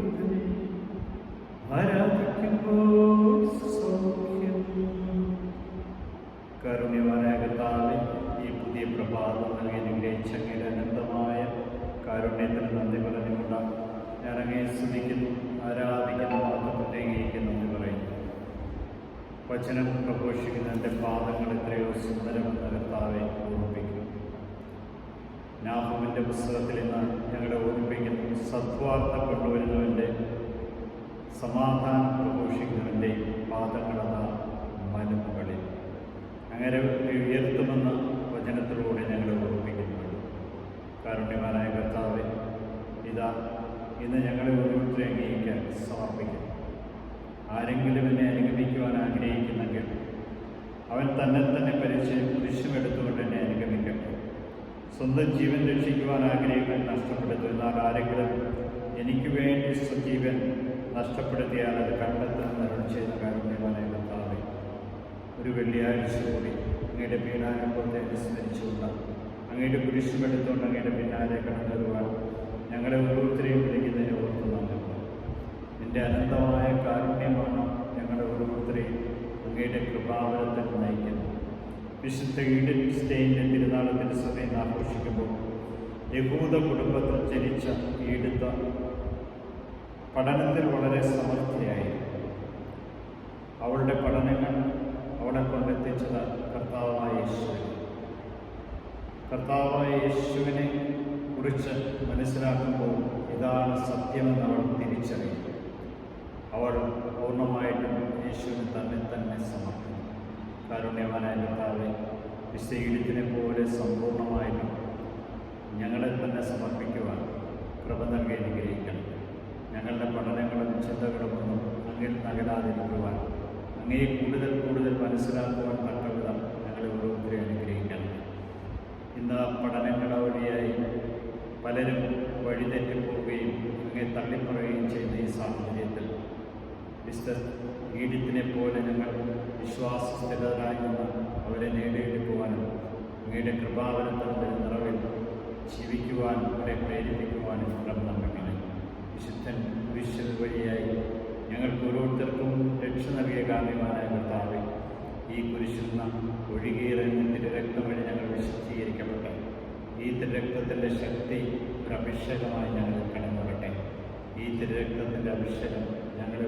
വിടുതൽ ആരാധിക്കുമ്പോൾ സൗഖ്യം ഈ അനന്തമായ സ്തുതിക്കുന്നു ആരാധിക്കുന്നു എന്ന് പറയുന്നു വചനം പ്രഘോഷിക്കുന്ന എന്റെ പാദങ്ങൾ എത്രയോ സുന്ദരം കർത്താവെ ഓർമ്മിപ്പിക്കുന്നു നാഹുവിന്റെ പുസ്തകത്തിൽ നിന്ന് ഞങ്ങളുടെ ഓർമ്മിപ്പിക്കുന്നു. സദ്വാർത്ത കൊണ്ടുവരുന്നവന്റെ സമാധാനം പ്രഘോഷിക്കുന്നവന്റെ പാദങ്ങളെന്ന മനുമുകളിൽ അങ്ങനെ ഉയർത്തുമെന്ന് വചനത്തിലൂടെ ഞങ്ങളെ ഓർമ്മിപ്പിക്കുന്നുണ്ട്. കാരുണ്യമാനായ കർത്താവ് ഇതാ ഇന്ന് ഞങ്ങളെ ഓരോരുത്തരെ അംഗീകരിക്കാൻ സമർപ്പിക്കുന്നു. ആരെങ്കിലും എന്നെ അനുഗമിക്കുവാൻ ആഗ്രഹിക്കുന്നെങ്കിൽ അവൻ തന്നെ തന്നെ പരിചയം സ്വന്തം ജീവൻ രക്ഷിക്കുവാൻ ആഗ്രഹിക്കാൻ നഷ്ടപ്പെടുത്തു എന്നാൽ ആരെങ്കിലും എനിക്ക് വേണ്ടി സ്വജീവൻ നഷ്ടപ്പെടുത്തിയാൽ അത് കണ്ടെത്തുന്ന അരുൾ ചെയ്ത കാരുണ്യവാനായ കർത്താവെ. ഒരു വെള്ളിയാഴ്ച കൂടി അങ്ങയുടെ പീഡാനുഭവത്തെ അനുസ്മരിച്ചുകൊണ്ട് അങ്ങയുടെ കുരിശുമെടുത്തുകൊണ്ട് അങ്ങയുടെ പിന്നാലെ കടന്നു വരുവാൻ ഞങ്ങളെ ഓരോരുത്തരെയും വിളിക്കുന്നതിന് ഓർത്ത് നന്ദി നിന്റെ അനന്തമായ കാരുണ്യമാണ് ഞങ്ങളുടെ ഓരോരുത്തരെയും അങ്ങയുടെ കൃപാവലത്തിൽ നയിക്കുന്നു വിശുദ്ധ ഈഡൻസ്റ്റൈന്റെ തിരുനാളത്തിന്റെ സമയം ആഘോഷിക്കുമ്പോൾ യഹൂദ കുടുംബത്തിൽ ജനിച്ച ഈടുത്ത പഠനത്തിൽ വളരെ സമർത്ഥയായി. അവളുടെ പഠനങ്ങൾ അവളെ കൊണ്ടെത്തിച്ചത് കർത്താവായ യേശു കർത്താവായ യേശുവിനെ കുറിച്ച് മനസ്സിലാക്കുമ്പോൾ ഇതാണ് സത്യമെന്ന് അവൾ തിരിച്ചറിയും അവൾ പൂർണമായിട്ടും യേശുവിന് തന്നെ തന്നെ കാരുണ്യവാനായ കർത്താവെ വിശീലത്തിനെ പോലെ സമ്പൂർണമായിട്ടും ഞങ്ങളെ തന്നെ സമർപ്പിക്കുവാൻ കൃപ നൽകി അനുഗ്രഹിക്കണം. ഞങ്ങളുടെ പഠനങ്ങളും ചിന്തകളും ഒന്നും അങ്ങിൽ നകലാതിരിക്കുവാൻ അങ്ങേ കൂടുതൽ കൂടുതൽ മനസ്സിലാക്കുവാൻ തക്കവിധം ഞങ്ങളെ ഓരോരുത്തരെ അനുഗ്രഹിക്കണം. ഇന്ന് പഠനങ്ങളുടെ വഴിയായി പലരും വഴിതെറ്റിപ്പോവുകയും അങ്ങേ തള്ളിപ്പറയുകയും സാഹചര്യത്തിൽ മിസ്റ്റർ ഈഡിത്തിനെ പോലെ ഞങ്ങൾ വിശ്വാസസ്ഥിതരായി നിന്ന് അവരെ നേടിയെടുക്കുവാനും അങ്ങയുടെ കൃപാവനത്തിന്റെ നിറവിൽ ജീവിക്കുവാൻ അവരെ പ്രേരിപ്പിക്കുവാനും ക്രമം നൽകണമേ വിശുദ്ധൻ കുരിശൽ വഴിയായി ഞങ്ങൾക്ക് ഓരോരുത്തർക്കും രക്ഷ നൽകിയ കാമ്യമാരായ കർത്താവെ ഈ കുരിശുന്ന ഒഴുകിയിറങ്ങി തിരുരക്തം വഴി ഞങ്ങൾ വിശുദ്ധീകരിക്കപ്പെട്ടെ. ഈ തിരുരക്തത്തിന്റെ ശക്തി ഒരു അഭിഷേകമായി ഞങ്ങൾ കടന്നുവരട്ടെ. ഈ തിരുരക്തത്തിന്റെ അഭിഷേകം ഞങ്ങളെ